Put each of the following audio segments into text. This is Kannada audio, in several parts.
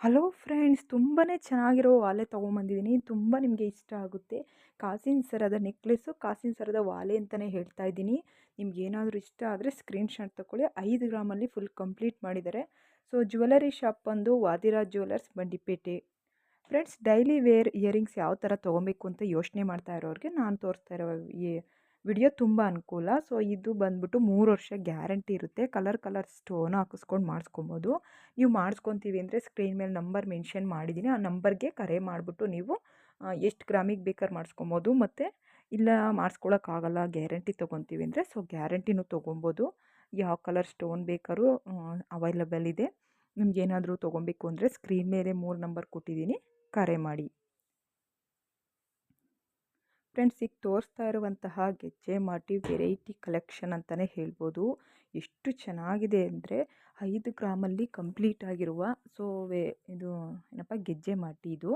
ಹಲೋ ಫ್ರೆಂಡ್ಸ್ ತುಂಬಾ ಚೆನ್ನಾಗಿರೋ ವಾಲೆ ತೊಗೊಂಬಂದಿದ್ದೀನಿ. ತುಂಬ ನಿಮಗೆ ಇಷ್ಟ ಆಗುತ್ತೆ. ಕಾಸಿನ ಸರದ ನೆಕ್ಲೆಸ್ಸು ಕಾಸಿನ ಸರದ ವಾಲೆ ಅಂತಲೇ ಹೇಳ್ತಾ ಇದ್ದೀನಿ. ನಿಮ್ಗೆ ಏನಾದರೂ ಇಷ್ಟ ಆದರೆ ಸ್ಕ್ರೀನ್ಶಾಟ್ ತೊಗೊಳ್ಳಿ ಐದು ಗ್ರಾಮಲ್ಲಿ ಫುಲ್ ಕಂಪ್ಲೀಟ್ ಮಾಡಿದ್ದಾರೆ. ಸೊ, ಜ್ಯುವೆಲರಿ ಶಾಪ್ ಬಂದು Vadiraj jewellers, Bandipete. Friends, daily wear earrings ಯಾವ ಥರ ತೊಗೊಬೇಕು ಅಂತ ಯೋಚನೆ ಮಾಡ್ತಾ ಇರೋರಿಗೆ ನಾನು ತೋರಿಸ್ತಾ ಇರೋ ವಿಡಿಯೋ ತುಂಬ ಅನುಕೂಲ. ಸೊ, ಇದು ಬಂದ್ಬಿಟ್ಟು ಮೂರು ವರ್ಷ ಗ್ಯಾರಂಟಿ ಇರುತ್ತೆ. ಕಲರ್ ಕಲರ್ ಸ್ಟೋನ್ ಹಾಕಿಸ್ಕೊಂಡು ಮಾಡಿಸ್ಕೊಬೋದು. ನೀವು ಮಾಡಿಸ್ಕೊತೀವಿ ಅಂದರೆ ಸ್ಕ್ರೀನ್ ಮೇಲೆ ನಂಬರ್ ಮೆನ್ಷನ್ ಮಾಡಿದ್ದೀನಿ. ಆ ನಂಬರ್ಗೆ ಕರೆ ಮಾಡಿಬಿಟ್ಟು ನೀವು ಎಷ್ಟು ಗ್ರಾಮಿಗೆ ಬೇಕಾದ್ರೆ ಮಾಡಿಸ್ಕೊಬೋದು. ಮತ್ತು ಇಲ್ಲ ಮಾಡಿಸ್ಕೊಳಕ್ಕಾಗಲ್ಲ, ಗ್ಯಾರಂಟಿ ತೊಗೊತೀವಿ ಅಂದರೆ ಸೊ, ಗ್ಯಾರಂಟಿನೂ ತೊಗೊಬೋದು. ಯಾವ ಕಲರ್ ಸ್ಟೋನ್ ಬೇಕಾದ್ರೂ ಅವೈಲಬಲ್ ಇದೆ. ನಿಮ್ಗೆ ಏನಾದರೂ ತೊಗೊಬೇಕು ಅಂದರೆ ಸ್ಕ್ರೀನ್ ಮೇಲೆ ಮೂರು ನಂಬರ್ ಕೊಟ್ಟಿದ್ದೀನಿ. ಕರೆ ಮಾಡಿ. ಫ್ರೆಂಡ್ಸ್ ಈಗ ತೋರಿಸ್ತಾ ಇರುವಂತಹ ಗೆಜ್ಜೆ, ಮಾಟಿ, ವೆರೈಟಿ ಕಲೆಕ್ಷನ್ ಅಂತಲೇ ಹೇಳ್ಬೋದು. ಎಷ್ಟು ಚೆನ್ನಾಗಿದೆ ಅಂದರೆ ಐದು ಗ್ರಾಮಲ್ಲಿ ಕಂಪ್ಲೀಟ್ ಆಗಿರುವ, ಸೊ ವೇ ಇದು ಏನಪ್ಪ, ಗೆಜ್ಜೆ ಮಾಟಿ ಇದು.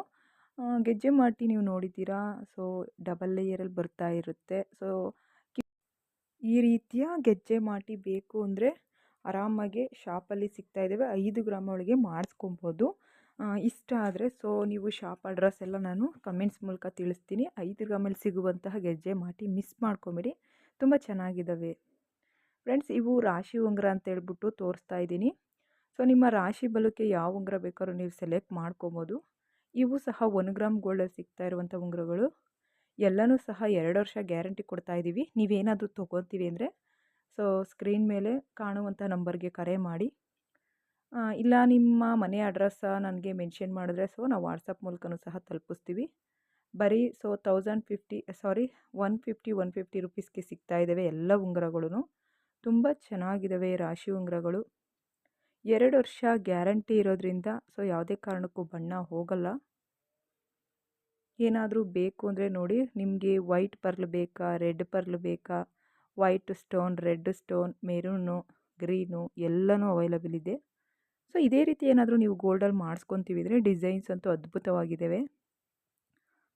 ಗೆಜ್ಜೆ ಮಾಟಿ ನೀವು ನೋಡಿದ್ದೀರಾ? ಸೊ ಡಬಲ್ ಲೇಯರಲ್ಲಿ ಬರ್ತಾ ಇರುತ್ತೆ. ಸೊ ಈ ರೀತಿಯ ಗೆಜ್ಜೆ ಮಾಟಿ ಬೇಕು ಅಂದರೆ ಆರಾಮಾಗಿ ಶಾಪಲ್ಲಿ ಸಿಗ್ತಾ ಇದ್ದಾವೆ ಐದು ಗ್ರಾಮ್ ಒಳಗೆ ಮಾಡಿಸ್ಕೊಬೋದು. ಇಷ್ಟ ಆದರೆ ಸೊ ನೀವು ಶಾಪ್ ಅಡ್ರೆಸ್ ಎಲ್ಲ ನಾನು ಕಮೆಂಟ್ಸ್ ಮೂಲಕ ತಿಳಿಸ್ತೀನಿ. ಐದು ಗ್ರಾಮಲ್ಲಿ ಸಿಗುವಂತಹ ಗೆಜ್ಜೆ ಮಾಟಿ ಮಿಸ್ ಮಾಡ್ಕೊಬೇಡಿ. ತುಂಬ ಚೆನ್ನಾಗಿದ್ದಾವೆ ಫ್ರೆಂಡ್ಸ್ ಇವು ರಾಶಿ ಉಂಗುರ ಅಂತ ಹೇಳ್ಬಿಟ್ಟು ತೋರಿಸ್ತಾ ಇದ್ದೀನಿ. ಸೊ ನಿಮ್ಮ ರಾಶಿ ಬಲಕ್ಕೆ ಯಾವ ಉಂಗುರ ಬೇಕಾದ್ರೂ ನೀವು ಸೆಲೆಕ್ಟ್ ಮಾಡ್ಕೊಬೋದು. ಇವು ಸಹ ಒನ್ ಗ್ರಾಮ್ ಗೋಲ್ಡಲ್ಲಿ ಸಿಗ್ತಾ ಇರುವಂಥ ಉಂಗುರಗಳು. ಎಲ್ಲನೂ ಸಹ ಎರಡು ವರ್ಷ ಗ್ಯಾರಂಟಿ ಕೊಡ್ತಾ ಇದ್ದೀವಿ ನೀವೇನಾದರೂ ತೊಗೊತೀವಿ ಅಂದರೆ ಸೊ ಸ್ಕ್ರೀನ್ ಮೇಲೆ ಕಾಣುವಂಥ ನಂಬರ್ಗೆ ಕರೆ ಮಾಡಿ. ಇಲ್ಲ ನಿಮ್ಮ ಮನೆ ಅಡ್ರೆಸ್ಸ ನನಗೆ ಮೆನ್ಷನ್ ಮಾಡಿದ್ರೆ ಸೊ ನಾವು ವಾಟ್ಸಪ್ ಮೂಲಕನೂ ಸಹ ತಲುಪಿಸ್ತೀವಿ. ಬರೀ so thousand fifty, sorry one fifty one fifty ರುಪೀಸ್ಗೆ ಸಿಗ್ತಾ ಇದ್ದಾವೆ ಎಲ್ಲ ಉಂಗುರಗಳು ತುಂಬ ಚೆನ್ನಾಗಿದ್ದಾವೆ ರಾಶಿ ಉಂಗುರಗಳು. ಎರಡು ವರ್ಷ ಗ್ಯಾರಂಟಿ ಇರೋದ್ರಿಂದ ಸೊ ಯಾವುದೇ ಕಾರಣಕ್ಕೂ ಬಣ್ಣ ಹೋಗಲ್ಲ. ಏನಾದರೂ ಬೇಕು ಅಂದರೆ ನೋಡಿ, ನಿಮಗೆ ವೈಟ್ ಪರ್ಲ್ ಬೇಕಾ, ರೆಡ್ ಪರ್ಲ್ ಬೇಕಾ, white stone, red stone, maroon, green ಎಲ್ಲನೂ ಅವೈಲಬಲ್ ಇದೆ. ಸೊ, ಇದೇ ರೀತಿ ಏನಾದರೂ ನೀವು ಗೋಲ್ಡಲ್ಲಿ ಮಾಡಿಸ್ಕೊತೀವಿ ಅಂದರೆ ಡಿಸೈನ್ಸ್ ಅಂತೂ ಅದ್ಭುತವಾಗಿದ್ದಾವೆ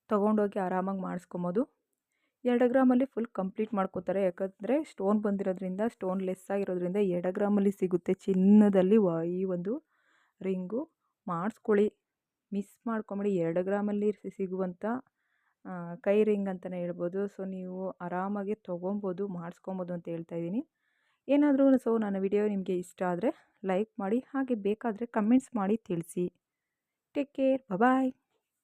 ತೊಗೊಂಡೋಗಿ ಆರಾಮಾಗಿ ಮಾಡಿಸ್ಕೊಬೋದು. ಎರಡು ಗ್ರಾಮಲ್ಲಿ ಫುಲ್ ಕಂಪ್ಲೀಟ್ ಮಾಡ್ಕೋತಾರೆ. ಯಾಕಂದರೆ ಸ್ಟೋನ್ ಬಂದಿರೋದ್ರಿಂದ, ಸ್ಟೋನ್ ಲೆಸ್ ಆಗಿರೋದ್ರಿಂದ ಎರಡು ಗ್ರಾಮಲ್ಲಿ ಸಿಗುತ್ತೆ. ಚಿನ್ನದಲ್ಲಿ ಈ ಒಂದು ರಿಂಗು. ಮಾಡಿಸ್ಕೊಳ್ಳಿ. ಮಿಸ್ ಮಾಡ್ಕೊಂಬಿಡಿ. ಎರಡು ಗ್ರಾಮಲ್ಲಿ ಸಿಗುವಂಥ ಕೈ ರಿಂಗ್ ಅಂತಲೇ ಹೇಳ್ಬೋದು. ಸೊ, ನೀವು ಆರಾಮಾಗಿ ತೊಗೊಬೋದು, ಮಾಡಿಸ್ಕೊಬೋದು ಅಂತ ಹೇಳ್ತಾ ಇದ್ದೀನಿ. ಏನಾದರೂ ಸೊ ನನ್ನ ವಿಡಿಯೋ ನಿಮಗೆ ಇಷ್ಟ ಆದರೆ ಲೈಕ್ ಮಾಡಿ ಹಾಗೆ ಬೇಕಾದರೆ ಕಮೆಂಟ್ಸ್ ಮಾಡಿ ತಿಳಿಸಿ. Take care bye